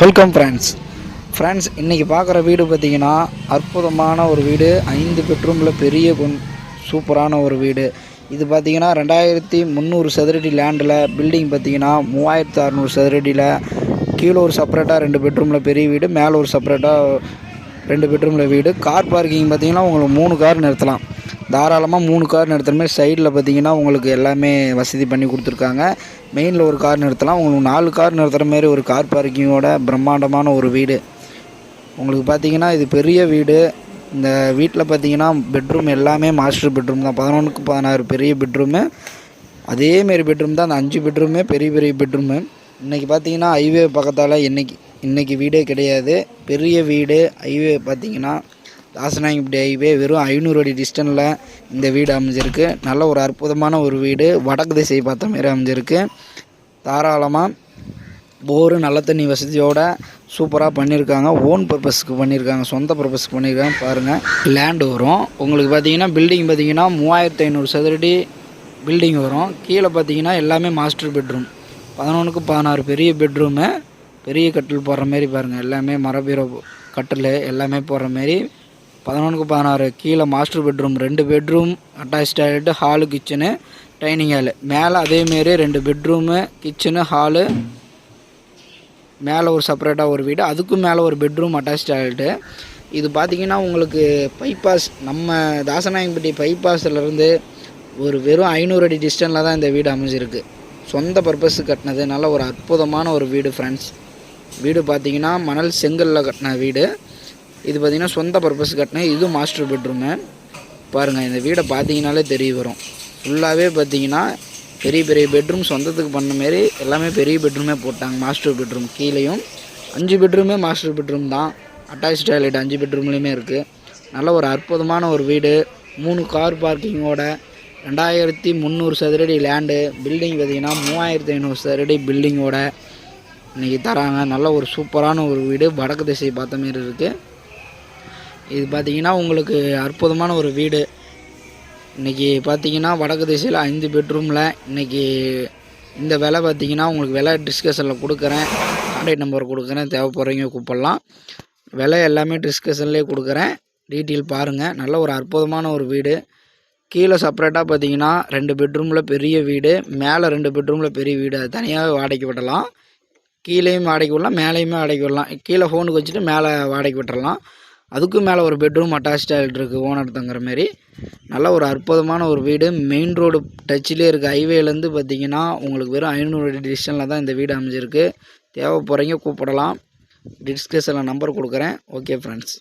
Welcome friends friends இன்றைக்கி பார்க்குற வீடு பார்த்தீங்கன்னா அற்புதமான ஒரு வீடு. ஐந்து பெட்ரூமில் பெரிய கொன் சூப்பரான ஒரு வீடு. இது பார்த்தீங்கன்னா ரெண்டாயிரத்தி முந்நூறு சதுரடி லேண்டில் பில்டிங் பார்த்தீங்கன்னா மூவாயிரத்து அறநூறு சதுரடியில் கீழே ஒரு செப்பரேட்டாக ரெண்டு பெட்ரூமில் பெரிய வீடு மேலே ஒரு செப்பரேட்டாக ரெண்டு பெட்ரூமில் வீடு. கார் பார்க்கிங் பார்த்தீங்கன்னா உங்களுக்கு மூணு கார் நிறுத்தலாம். தாராளமாக மூணு கார் நிறுத்துற மாதிரி சைடில் பார்த்தீங்கன்னா உங்களுக்கு எல்லாமே வசதி பண்ணி கொடுத்துருக்காங்க. மெயினில் ஒரு கார் நிறுத்தலாம். உங்களுக்கு நாலு கார் நிறுத்துகிற மாதிரி ஒரு கார் பார்க்கிங்கோட பிரம்மாண்டமான ஒரு வீடு. உங்களுக்கு பார்த்தீங்கன்னா இது பெரிய வீடு. இந்த வீட்டில் பார்த்தீங்கன்னா பெட்ரூம் எல்லாமே மாஸ்டர் பெட்ரூம் தான். பதினொன்றுக்கு பதினாறு பெரிய பெட்ரூமு அதேமாரி பெட்ரூம் தான். அந்த அஞ்சு பெட்ரூமே பெரிய பெரிய பெட்ரூமு இன்றைக்கி பார்த்தீங்கன்னா ஹைவே பக்கத்தால் இன்றைக்கி இன்றைக்கி வீடே கிடையாது. பெரிய வீடு ஹைவே பார்த்தீங்கன்னா தாசனாங்கிப்பட்டி ஹைவே வெறும் ஐநூறு அடி டிஸ்டனில் இந்த வீடு அமைஞ்சிருக்கு. நல்ல ஒரு அற்புதமான ஒரு வீடு. வடக்கு திசை பார்த்த மாரி அமைஞ்சிருக்கு. தாராளமாக போரு நல்ல தண்ணி வசதியோட சூப்பராக பண்ணியிருக்காங்க ஓன் பர்பஸ்க்கு பண்ணியிருக்காங்க சொந்த பர்பஸ்க்கு பண்ணியிருக்காங்க பாருங்கள் லேண்டு வரும். உங்களுக்கு பார்த்தீங்கன்னா பில்டிங் பார்த்தீங்கன்னா மூவாயிரத்து ஐநூறு சதுரடி பில்டிங் வரும். கீழே பார்த்தீங்கன்னா எல்லாமே மாஸ்டர் பெட்ரூம் பதினொன்றுக்கு பதினாறு பெரிய பெட்ரூமு பெரிய கட்டில் போடுற மாரி பாருங்கள் எல்லாமே மரபீரோ கட்டில் எல்லாமே போடுற மாரி பதினொன்றுக்கு பதினாறு கீழே மாஸ்டர் பெட்ரூம் ரெண்டு bedroom attach toilet hall kitchen dining hall மேலே அதேமாரி ரெண்டு பெட்ரூமு கிச்சனு ஹாலு மேலே ஒரு செப்பரேட்டாக ஒரு வீடு. அதுக்கும் மேலே ஒரு பெட்ரூம் அட்டாச் டாய்லெட்டு இது பார்த்தீங்கன்னா உங்களுக்கு பைபாஸ் நம்ம தாசநாயகம்பட்டி பைபாஸ்லேருந்து ஒரு வெறும் ஐநூறு அடி டிஸ்டனில் தான் இந்த வீடு அமைஞ்சிருக்கு. சொந்த பர்பஸ் கட்டினது. நல்ல ஒரு அற்புதமான ஒரு வீடு ஃப்ரெண்ட்ஸ் வீடு பார்த்தீங்கன்னா மணல் செங்கலில் கட்டின வீடு. இது பார்த்திங்கன்னா சொந்த பர்பஸ் கட்டின இது மாஸ்டர் பெட்ரூமு பாருங்கள் இந்த வீடை பார்த்தீங்கனாலே தெரிய வரும். ஃபுல்லாகவே பார்த்தீங்கன்னா பெரிய பெரிய பெட்ரூம் சொந்தத்துக்கு பண்ண மாரி எல்லாமே பெரிய பெட்ரூமே போட்டாங்க. மாஸ்டர் பெட்ரூம் கீழேயும். அஞ்சு பெட்ரூமே மாஸ்டர் பெட்ரூம் தான். அட்டாச் டாய்லெட் அஞ்சு பெட்ரூம்லேயுமே இருக்குது நல்ல ஒரு அற்புதமான ஒரு வீடு. மூணு கார் பார்க்கிங்கோட ரெண்டாயிரத்தி முந்நூறு சதுரடி லேண்டு பில்டிங் பார்த்தீங்கன்னா மூவாயிரத்தி ஐநூறு சதுரடி பில்டிங்கோட இன்றைக்கி தராங்க. நல்ல ஒரு சூப்பரான ஒரு வீடு. வடக்கு திசை பார்த்த மாரி இருக்குது இது பார்த்தீங்கன்னா உங்களுக்கு அற்புதமான ஒரு வீடு. இன்றைக்கி பார்த்தீங்கன்னா வடக்கு திசையில் ஐந்து பெட்ரூமில் இன்றைக்கி இந்த விலை பார்த்தீங்கன்னா உங்களுக்கு விலை டிஸ்கஷனில் கொடுக்குறேன். கான்டாக்ட் நம்பர் கொடுக்குறேன். தேவைப்படுறவங்க கூப்பிடலாம். விலை எல்லாமே டிஸ்கஷன்லேயே கொடுக்குறேன். டீட்டெயில் பாருங்கள் நல்ல ஒரு அற்புதமான ஒரு வீடு. கீழே செப்பரேட்டாக பார்த்தீங்கன்னா ரெண்டு பெட்ரூமில் பெரிய வீடு. மேலே ரெண்டு பெட்ரூமில் பெரிய வீடு. அது தனியாகவே வாடகைக்கு விடலாம். கீழேயும் வாடகைக்கு விடலாம். மேலேயுமே வாடகைக்கு விடலாம். கீழே ஃபோனுக்கு வச்சுட்டு மேலே வாடகைக்கு விட்டுறலாம். அதுக்கும் மேலே ஒரு பெட்ரூம் அட்டாச் டாய்லெட் இருக்குது ஓனர் தங்குற மாரி. நல்ல ஒரு அற்புதமான ஒரு வீடு. மெயின் ரோடு டச்சிலே இருக்குது ஹைவேலேருந்து பார்த்தீங்கன்னா உங்களுக்கு வெறும் ஐநூறு அடி டிஸ்டனில் தான் இந்த வீடு அமைஞ்சிருக்கு. தேவைப்படுறீங்க கூப்பிடலாம். டிஸ்கஷனில் நம்பர் கொடுக்குறேன். Okay friends